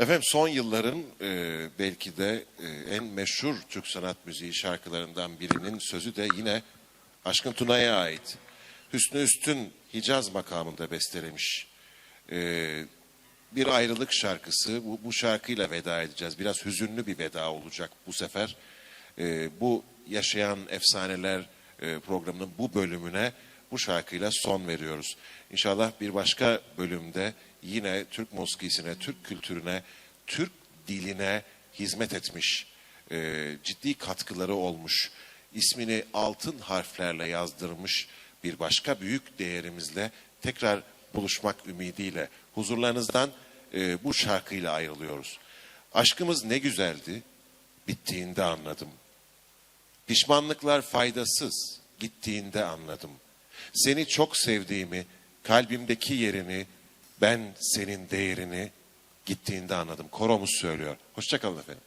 Efendim son yılların e, belki de e, en meşhur Türk sanat müziği şarkılarından birinin sözü de yine Aşkın Tuna'ya ait. Hüsnü Üstün Hicaz makamında bestelemiş. E, bir ayrılık şarkısı. Bu, bu şarkıyla veda edeceğiz. Biraz hüzünlü bir veda olacak bu sefer. E, bu Yaşayan Efsaneler e, programının bu bölümüne bu şarkıyla son veriyoruz. İnşallah bir başka bölümde yine Türk muskisine, Türk kültürüne, Türk diline hizmet etmiş, e, ciddi katkıları olmuş, ismini altın harflerle yazdırmış bir başka büyük değerimizle tekrar buluşmak ümidiyle huzurlarınızdan e, bu şarkıyla ayrılıyoruz. Aşkımız ne güzeldi, bittiğinde anladım. Pişmanlıklar faydasız, gittiğinde anladım. Seni çok sevdiğimi, kalbimdeki yerini, ben senin değerini gittiğinde anladım. Koromuz söylüyor. Hoşçakalın efendim.